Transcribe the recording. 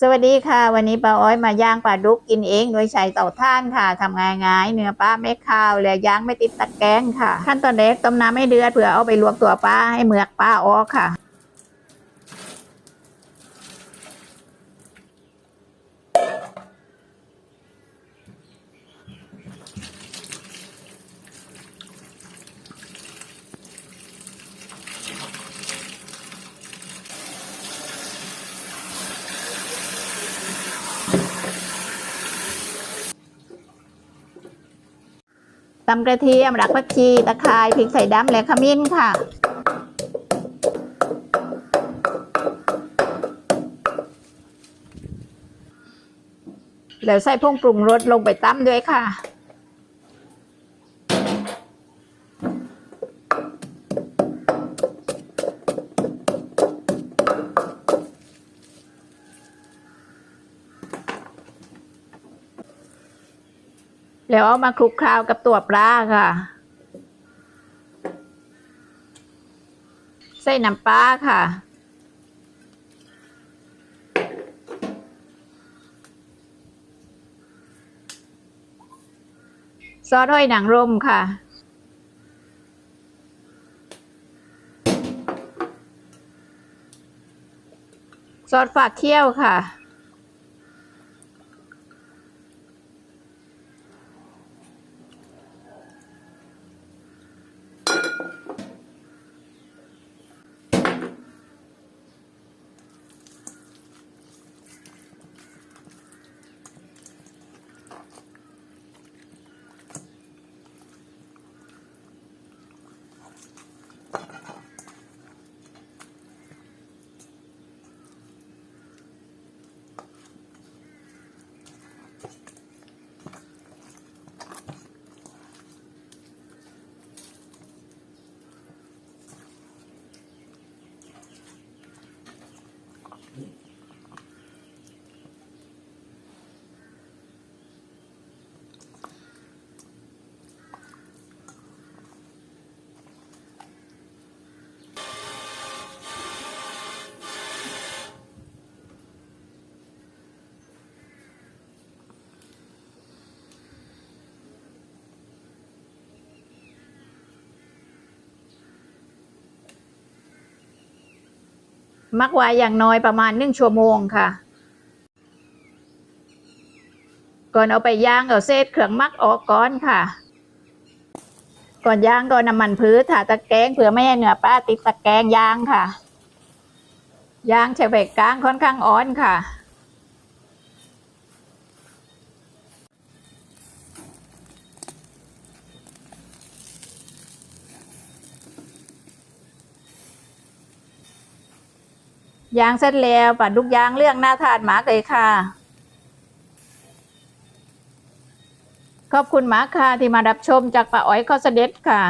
สวัสดีค่ะ วันนี้ป้าอ้อยมาย่างปลาดุกกินเองโดยใช้เตาถ่านค่ะทำง่ายๆเนื้อปลาไม่คาวและย่างไม่ติดตะแกรงค่ะ ขั้นตอนแรกต้มน้ำให้เดือดเพื่อเอาไปลวกตัวปลาให้เมือกปลาออกค่ะ ตำกระเทียมรักผักชีตะไคร้พริกไทยดำและขมิ้นค่ะ แล้วใส่ผงปรุงรสลงไปตั้มด้วยค่ะ แล้วเอามาคลุกเคล้ากับตัวปลาค่ะ ใส่น้ำปลาค่ะ ซอสห้อยหนังรมค่ะ ซอสฝากเคี่ยวค่ะ Mm-hmm. มักไว้อย่างน้อยประมาณหนึ่งชั่วโมงค่ะ ก่อนเอาไปย่างเอาเศษเครื่องมักออกก่อนค่ะ ก่อนย่างก็น้ำมันพืชถาตะแกรงเผื่อไม่ให้เนื้อปลาติดตะแกรงย่างค่ะ ย่างใช้ไฟกลางค่อนข้างอ่อนค่ะ ยางเสร็จแล้วปัดลูกยางเรื่องหน้าทานมาเลยค่ะ ขอบคุณหมากค่ะที่มารับชมจากป้าอ้อยข้อเสด็จค่ะ